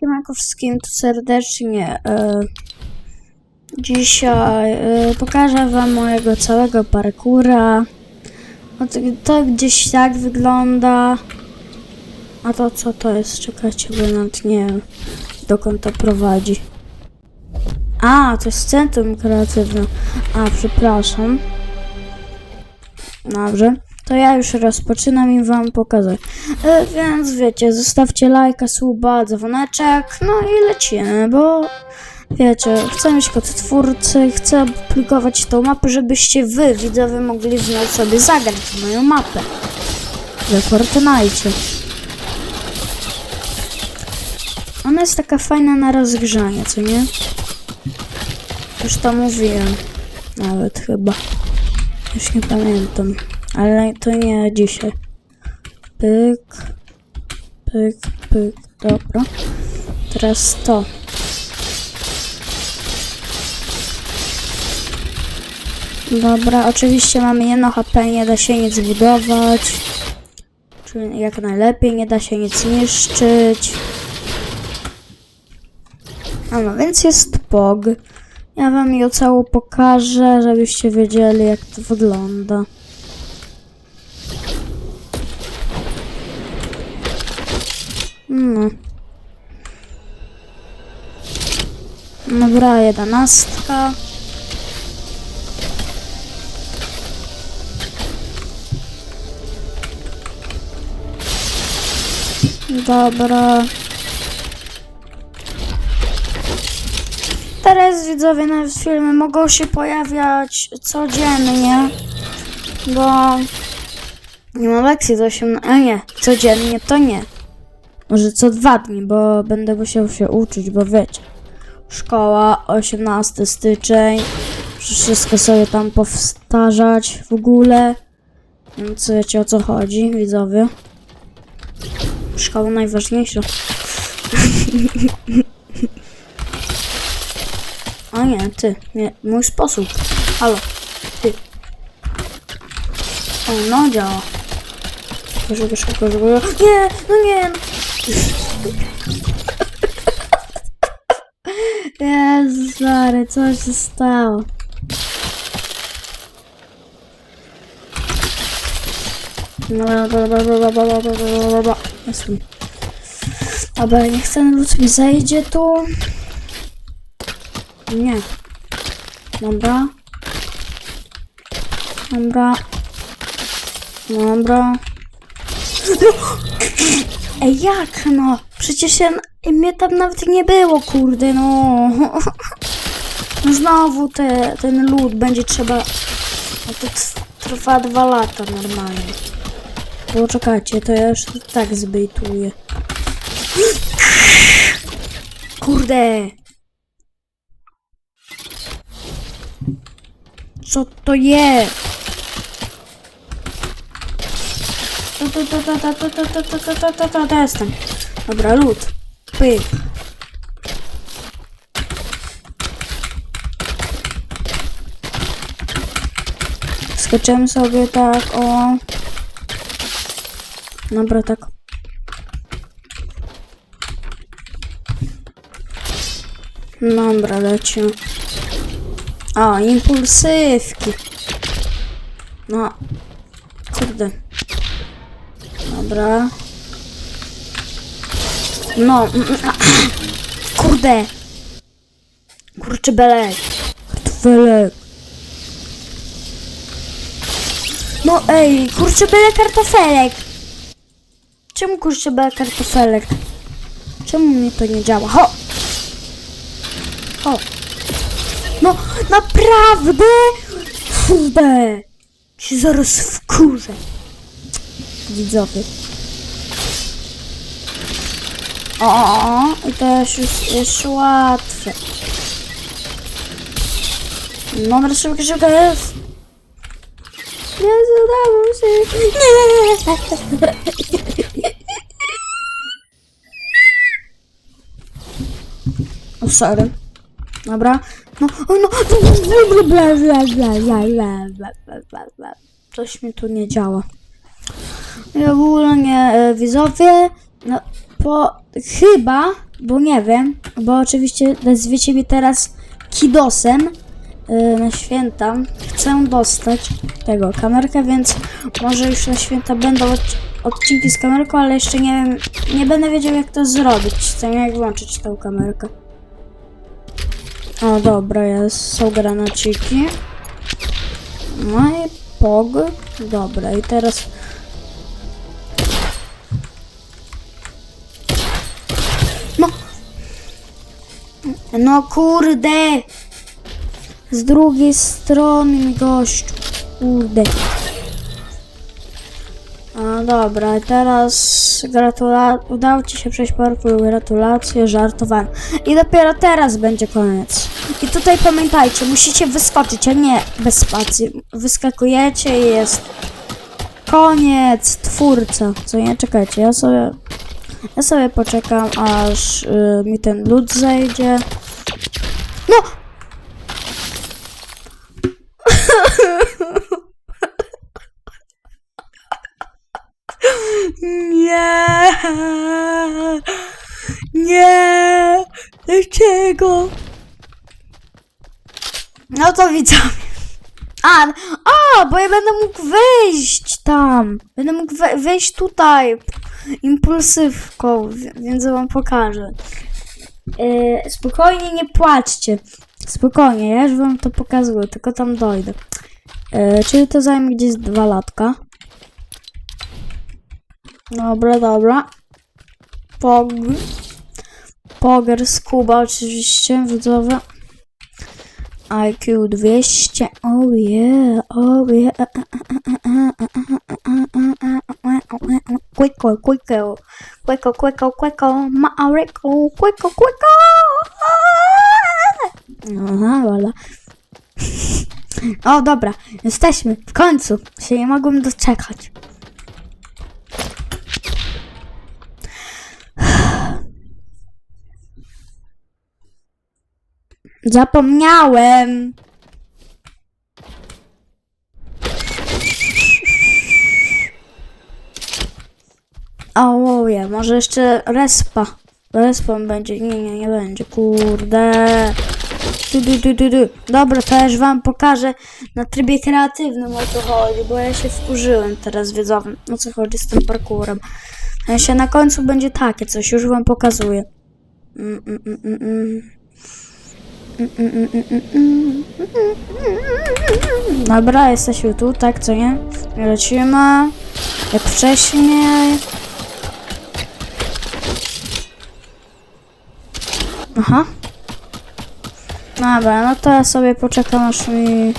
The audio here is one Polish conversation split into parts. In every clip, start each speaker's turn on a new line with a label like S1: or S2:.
S1: Siemakowskim tu serdecznie. E, dzisiaj e, pokażę wam mojego całego parkura. No to, to gdzieś tak wygląda. A to co to jest? Czekajcie, bo nawet nie wiem dokąd to prowadzi. A, to jest centrum kreatywne. A, przepraszam. Dobrze. To ja już rozpoczynam i wam pokazać. E, więc wiecie, zostawcie lajka, suba, dzwoneczek, no i lecimy, bo wiecie, chcę mieć kod twórcy, chcę opublikować tą mapę, żebyście wy, widzowie, mogli z nią sobie zagrać w moją mapę. We Fortnite. Ona jest taka fajna na rozgrzanie, co nie? Już to mówiłem. Nawet chyba. Już nie pamiętam. Ale to nie dzisiaj. Pyk. Pyk, pyk. Dobra. Teraz to. Dobra, oczywiście mamy jedno HP, nie da się nic budować. Czyli jak najlepiej, nie da się nic niszczyć. A no, więc jest POG. Ja wam ją całą pokażę, żebyście wiedzieli jak to wygląda. No. Dobra, jedenastka. Dobra. Teraz widzowie na filmy mogą się pojawiać codziennie, bo nie mam lekcji do 18. A nie, codziennie to nie. Może co dwa dni, bo będę musiał się uczyć, bo wiecie. Szkoła, 18 styczeń. Wszystko sobie tam powtarzać w ogóle. Więc wiecie o co chodzi, widzowie. Szkoła najważniejsza. A nie, ty. Nie, mój sposób. Halo, ty. O, no działa. Szybko, szybko. Nie, no nie. no. Jezus Mary, co się stało? Jestem. Dobra, niech ten lud mi zejdzie tu. Nie. Dobra. Dobra. Dobra. No. Ej, jak no? Przecież ja, mnie tam nawet nie było, kurde, no. No Znowu te, ten lód będzie trzeba... No to trwa dwa lata normalnie. Bo czekajcie, to ja już tak zbejtuję. Kurde! Co to jest? To, to, to, to, to, to, to, to, to, to, to, jestem. Dobra, lód. Pyk. Skoczymy sobie tak, o. Dobra, tak. Dobra, lecimy. O, impulsywki. No. Kurde. Dobra. No. mm, mm, Kurde. Kurczy belek. Kartofelek. No ej, kurczę byle kartofelek. Czemu kurczę byle kartofelek? Czemu mi to nie działa? Ho! Ho! No, naprawdę? Kurde! Się zaraz wkurzę. Widzowie. O, i to już jest jeszcze łatwe. Dobra, szybko, szybko jest. Nie udało się. Nie. O, sorry. Dobra. No, o, no. Bla, bla, bla, bla, bla, bla, bla, bla, bla. Coś mi tu nie działa. I ogólnie e, widzowie, no, po, chyba bo nie wiem, bo oczywiście nazwiecie mnie teraz Kidosem yy, na święta. Chcę dostać tego kamerkę, więc może już na święta będą odc- odcinki z kamerką, ale jeszcze nie wiem, nie będę wiedział jak to zrobić, chcę jak włączyć tą kamerkę. O dobra, jest, są granaciki. No i pog. Dobra, i teraz No kurde. Z drugiej strony gościu. Kurde. A dobra, teraz gratula... udało ci się przejść parkour, gratulacje, żartowałem. I dopiero teraz będzie koniec. I tutaj pamiętajcie, musicie wyskoczyć, a nie bez spacji. Wyskakujecie i jest koniec, twórca. Co nie, czekajcie, ja sobie ja sobie poczekam, aż y, mi ten lód zejdzie. No! Nie! Nie! Dlaczego? No to widzowie. A, a, bo ja będę mógł wejść tam. Będę mógł we, wejść tutaj impulsywką, wi- więc wam pokażę. E, spokojnie, nie płaczcie. Spokojnie, ja już wam to pokazuję, tylko tam dojdę. E, czyli to zajmie gdzieś dwa latka. Dobra, dobra. Pog. Poger z Kuba oczywiście, widzowie. IQ 200, oh yeah, oh yeah. Quico, quico, quico, quico, quico, Maurico, quico, quico. Aha, voilà. O, dobra, jesteśmy, w końcu. Się nie mogłem doczekać. Zapomniałem. Oje, może jeszcze respa. Będzie. Nie, nie, nie będzie. Kurde. Du, du, du, du, du. Dobra, to już wam pokażę na trybie kreatywnym o co chodzi, bo ja się wkurzyłem teraz wiedzowym, o co chodzi z tym parkurem. A się na końcu będzie takie coś, już wam pokazuję. Mm, mm, mm, mm, mm. Dobra, jesteśmy tu, tak, co nie? Lecimy. Jak wcześniej. Aha. Dobra, no to ja sobie poczekam aż mi...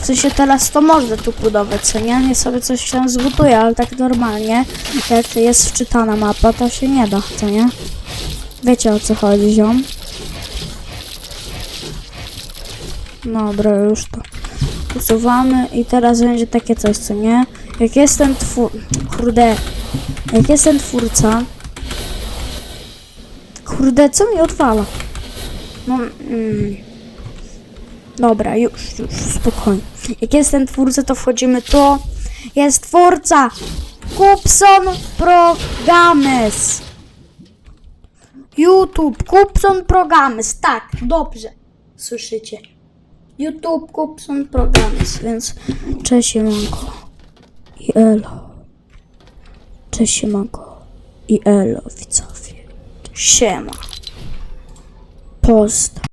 S1: W sensie teraz to można tu budować, co nie? Ja sobie coś tam zbuduję, ale tak normalnie, jak jest wczytana mapa, to się nie da, co nie? Wiecie o co chodzi, ziom? Dobra, już to usuwamy i teraz będzie takie coś, co nie? Jak jest ten twór... Kurde. Jak jest ten twórca... Kurde, co mi odwala? No... Mm. Dobra, już, już, spokojnie. Jak jest ten twórca, to wchodzimy tu. Jest twórca! Kupson Programmes. YouTube, Kupson Programmes. Tak, dobrze. Słyszycie? YouTube, Kupson Programmes, więc cześć siemanko i elo. Cześć siemanko i elo widzowie. Siema. Post.